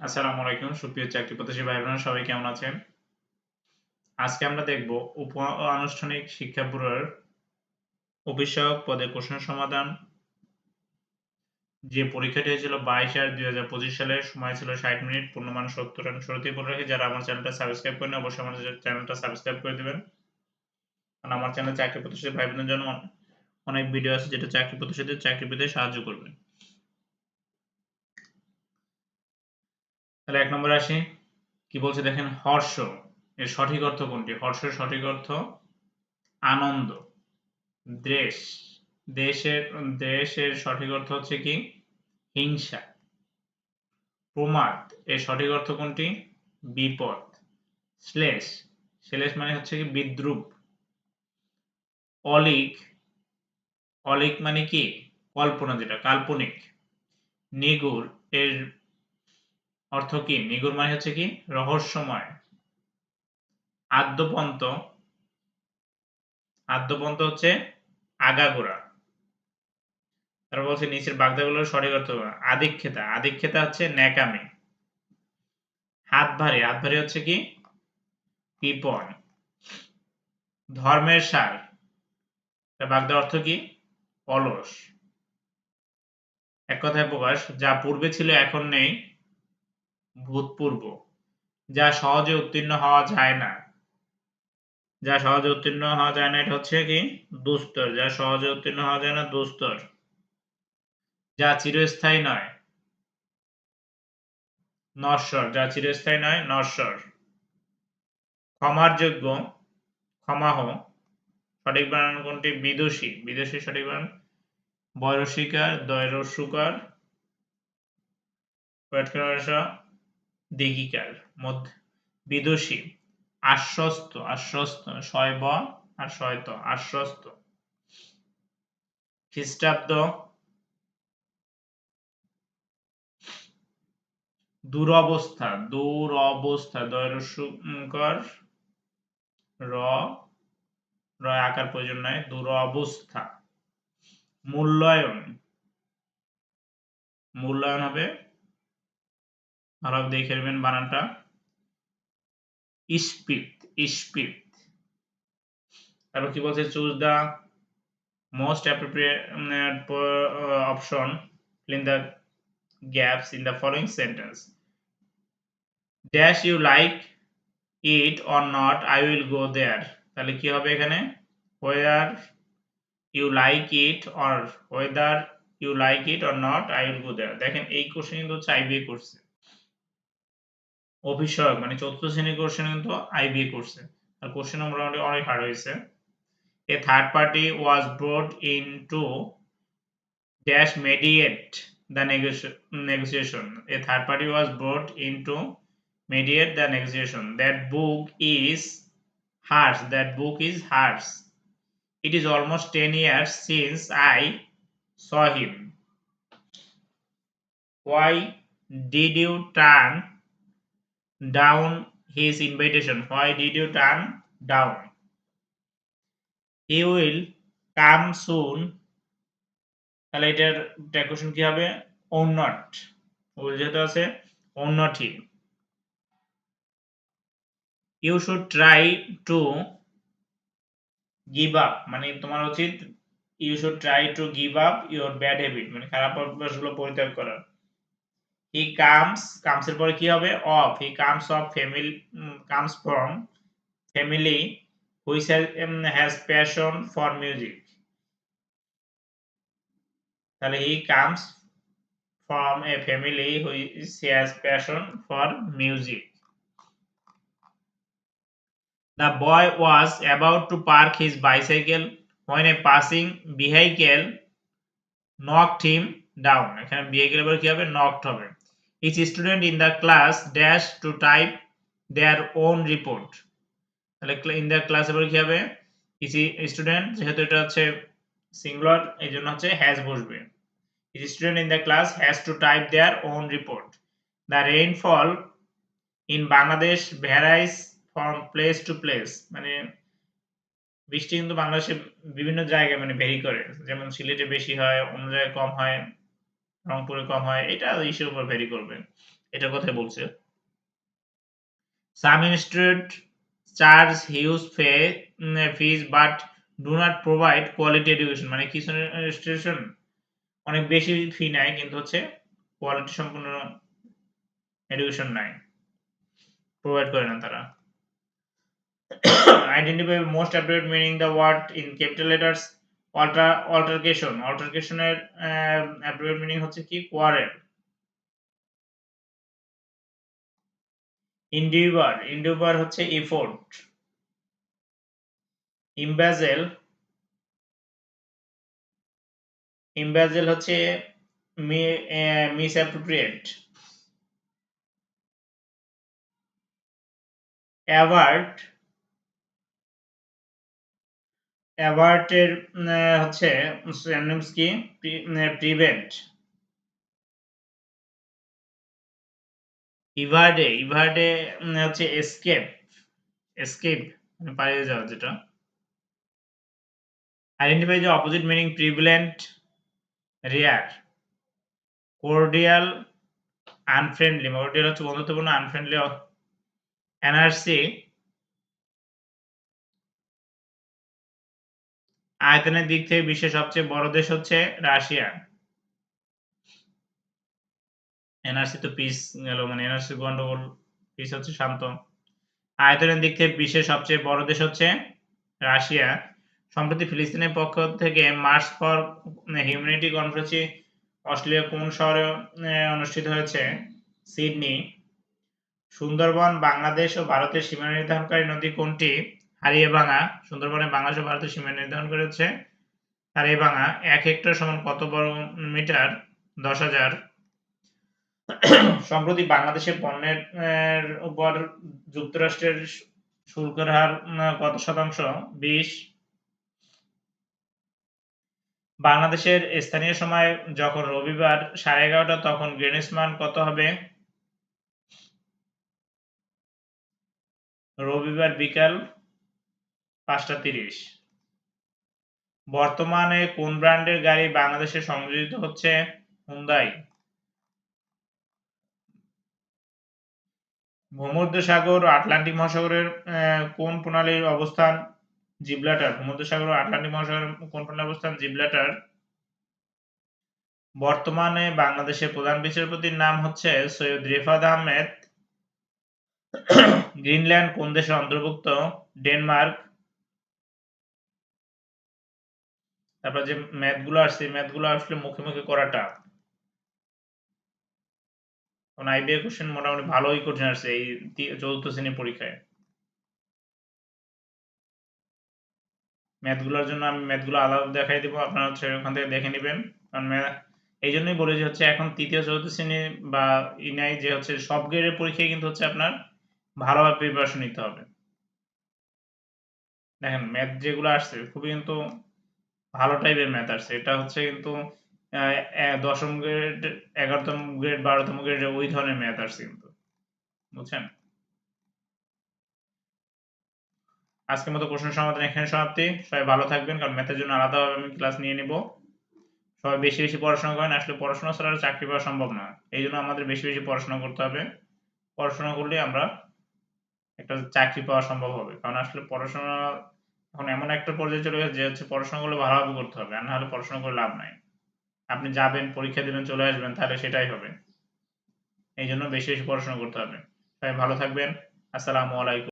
আসসালামু আলাইকুম, সুপ্রিয় চাকরি প্রত্যাশী ভাই বোনেরা সবাই কেমন আছেন? আজকে আমরা দেখব উপ আনুষ্ঠানিক শিক্ষা ব্যুরোর সহায়ক পদে প্রশ্ন সমাধান। যে পরীক্ষাটি হয়েছিল বাইশ আট দুই হাজার পঁচিশ সালে, সময় ছিল ষাট মিনিট, পূর্ণমান সত্তর রান শুরুতেই বলে রাখি, যারা আমার চ্যানেলটা সাবস্ক্রাইব করেন অবশ্যই আমার চ্যানেলটা সাবস্ক্রাইব করে দেবেন। কারণ আমার চ্যানেল চাকরি প্রত্যাশী ভাই বোনের জন্য অনেক ভিডিও আছে যেটা চাকরি প্রত্যাশীদের চাকরি পেতে সাহায্য করবে। তাহলে এক নম্বরে আসি। কি বলছে দেখেন, হর্ষ। এর সঠিক অর্থ কোনটি? হর্ষের সঠিক অর্থ আনন্দ। দেশ। দেশের দেশের সঠিক অর্থ হচ্ছে কি? হিংসা। প্রমাদ। এর সঠিক অর্থ কোনটি? বিপদ। শ্লেষ। শ্লেষ মানে হচ্ছে কি? বিদ্রুপ। অলিক। অলিক মানে কি? কল্পনা যেটা, কাল্পনিক। নিগুর। এর অর্থ কি? নিগুর মানে হচ্ছে কি? রহস্যময়। আদ্যপন্ত। আদ্যপন্ত হচ্ছে আগাগোড়া। তারপর বলছে নিচের বাগদাগুলোর সঠিক অর্থ আদিক্ষেতা। আদিক্ষেতা হচ্ছে ন্যাকামি। হাত ভারী হাত ভারী হচ্ছে কি? ধর্মের সার। বাগদার অর্থ কি? অলস। এক কথায় প্রকাশ, যা পূর্বে ছিল, এখন নেই। ভূতপূর্ব, যা সহজে উত্তীর্ণ হওয়া যায় না। যা সহজে উত্তীর্ণ হওয়া যায় না, এটা হচ্ছে কি? দুস্তর। যা সহজে উত্তীর্ণ হওয়া যায় না, দুস্তর। যা চিরস্থায়ী নয়, নশ্বর। যা চিরস্থায়ী নয়, নশ্বর। ক্ষমার যোগ্য, ক্ষমাহ। সঠিক বানান কোনটি? বিদুষী। বিদুষী সঠিক বানান বয়সিকার দয়রস্যুকার দিঘিকার মধ্যে। বিদুষী, আশ্বস্ত আশ্বস্ত শয়ব আর শয়ত আশ্বস্ত। খ্রিস্টাব্দ, দুরবস্থা দুরবস্থা দয়রস্যকর র র আকার প্রয়োজন নাই, দুরবস্থা। মূল্যায়ন মূল্যায়ন হবে ভালো দেখে নেবেন বানানটা ইস্পিত ইস্পিত তারপর কি বলছে choose the most appropriate option in the gaps in the following sentence dash you like it or not i will go there তাহলে কি হবে এখানে whether you like it or whether you like it or not i will go there দেখেন এই question কিন্তু IBA করছে অভিষেক মানে চতুর্থ শ্রেণির কোশ্চেন কিন্তু আইবিএ করছে। আর কোশ্চেন মোটামুটি অনেক হার্ড হয়েছে a third party was brought in to dash mediate the negotiation a third party was brought in to mediate the negotiation. That book is hers. That book is hers. It is almost 10 years since saw him. Why did you turn down his invitation. Why did you turn down? He will come soon. তাহলে এটার decoration কি হবে on not all যেহেতু আছে own not he you should try to give up মানে তোমার উচিত you should try to give up your bad habit মানে খারাপ অভ্যাসগুলো পরিত্যাগ করার হি কামস কামস এর পরে কি হবে? Of he comes of family comes from family which has passion for music তাহলে he comes from a family which has passion for music The boy was about to park his bicycle when a passing vehicle knocked him down. এখানে vehicle এর পরে কি হবে? Knocked হবে। Each student in the class dash to type their own report তাহলে in the class এবার কি হবে each student যেহেতু এটা হচ্ছে সিঙ্গুলার এই জন্য হচ্ছে হ্যাজ বসবে each student in the class has to type their own report the rainfall in Bangladesh varies from place to place মানে বৃষ্টি কিন্তু বাংলাদেশে বিভিন্ন জায়গায় মানে ভেরি করে যেমন সিলেটে বেশি হয় অন্য জায়গায় কম হয় রংপুরে কম হয়, এটা ইস্যুর উপর ভেরি করবে। এটা কথাই বলছে। Some institute charge huge fee fees but do not provide quality education মানে কিছু ইনস্টিটিউশন অনেক বেশি ফি নেয়, কিন্তু হচ্ছে কোয়ালিটি সম্পূর্ণ এডুকেশন নাই। প্রোভাইড করে না তারা। Identify most appropriate meaning the word in capital letters alter altercation অল্টারকেশনের appropriate meaning হচ্ছে কি? কোয়ারেল ইন্ডিউবার ইন্ডিউবার হচ্ছে এফোর্ট ইমব্যাজেল ইমব্যাজেল হচ্ছে মিস অ্যাপ্রোপ্রিয়েট অ্যাওয়ার্ডের হচ্ছে সিনোনিমস কি প্রিভেন্ট ইভার্ডে ইভার্ডে হচ্ছে এসকেপ এসকেপ মানে পালিয়ে যাওয়া যেটা। আইডেন্টিফাই যে opposite meaning prevalent rare cordial unfriendly cordial হচ্ছে বন্ধুত্বপূর্ণ আনফ্রেন্ডলি এনআরসি আয়তনের দিক থেকে বিশ্বের সবচেয়ে বড় দেশ হচ্ছে রাশিয়া। এনআরসি তো পিস গেল মানে এনআরসি গন্ডগোল পিস হচ্ছে শান্ত। আয়তনের দিক থেকে বিশ্বের সবচেয়ে বড় দেশ হচ্ছে রাশিয়া। সম্প্রতি ফিলিস্তিনের পক্ষ থেকে মার্চ ফর হিউম্যানিটি কনফারেন্সে অস্ট্রেলিয়া কোন শহরে অনুষ্ঠিত হয়েছে? সিডনি। সুন্দরবন, বাংলাদেশ ও ভারতের সীমানা নির্ধারণকারী নদী কোনটি? হারিয়ে ভাঙা সুন্দরবনে বাংলাদেশ ও ভারতের সীমানা নির্ধারণ করেছে হারিয়ে ভাঙা এক হেক্টর সমান কত বর্গ মিটার? দশ হাজার। সম্প্রতি বাংলাদেশের পণ্যের উপর যুক্তরাষ্ট্রের শুল্কের হার কত শতাংশ? বিশ। বাংলাদেশের স্থানীয় সময় যখন রবিবার সাড়ে এগারোটা, তখন গ্রেনিস মান কত হবে? রবিবার বিকাল পাঁচটা তিরিশ। বর্তমানে কোন ব্র্যান্ডের গাড়ি বাংলাদেশে সংযোজিত হচ্ছে? হুন্দাই। ভূমধ্যসাগর ও আটলান্টিক মহাসাগরের কোন প্রণালীর অবস্থান? জিবলাটার। ভূমধ্যসাগর ও আটলান্টিক মহাসাগরের কোন প্রণালীর অবস্থান? জিবলাটার। বর্তমানে বাংলাদেশের প্রধান বিচারপতির নাম হচ্ছে সৈয়দ রেফাত আহমেদ। গ্রিনল্যান্ড কোন দেশের অন্তর্ভুক্ত? ডেনমার্ক। তারপর যে ম্যাথগুলো আসছে ম্যাথগুলো আসলে মুখে মুখে করাটা। কারণ আইবিএ কোশ্চেন মোটামুটি ভালোই কোশ্চেন আসছে এই চতুর্থ শ্রেণির পরীক্ষায়। ম্যাথগুলোর জন্য আমি ম্যাথগুলো আলাদা দেখাই দেবো, আপনারা হচ্ছে ওখান থেকে দেখে নেবেন। কারণ এই জন্যই বলি যে হচ্ছে এখন তৃতীয়, চতুর্থ শ্রেণি বা ইনাই যে হচ্ছে সব গ্রেডের পরীক্ষায় কিন্তু হচ্ছে আপনার ভালোভাবে প্রিপারেশন নিতে হবে। দেখেন ম্যাথ যেগুলো আসছে, খুবই কিন্তু ভালো টাইপের ম্যাথ আসছে। এটা হচ্ছে কিন্তু দশম গ্রেড এগারোতম গ্রেড বারোতম গ্রেড ওই ধরনের ম্যাথ আসছে কিন্তু। বুঝছেন? আজকের মতো প্রশ্ন সমাধান এখানে সমাপ্তি। সবাই ভালো থাকবেন, কারণ ম্যাথের জন্য আলাদাভাবে আমি ক্লাস নিয়ে নেব। সবাই বেশি বেশি পড়াশোনা করেন, আসলে পড়াশোনা ছাড়া চাকরি পাওয়া সম্ভব না। এই জন্য আমাদের বেশি বেশি পড়াশোনা করতে হবে। পড়াশোনা করলে আমরা একটা চাকরি পাওয়া সম্ভব হবে। কারণ আসলে পড়াশোনা এখন এমন একটা পর্যায়ে চলে গেছে যে হচ্ছে পড়াশোনাগুলো ভালোভাবে করতে হবে, আর নাহলে পড়াশোনা করে লাভ নাই। আপনি যাবেন, পরীক্ষা দিবেন, চলে আসবেন, তাহলে সেটাই হবে। এই জন্য বেশি বেশি পড়াশোনা করতে হবে। সবাই ভালো থাকবেন। আসসালামু আলাইকুম।